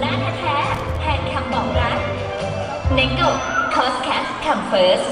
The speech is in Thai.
หน้าแท้ๆแทนคำบอกรัก n e g o Coscast Come First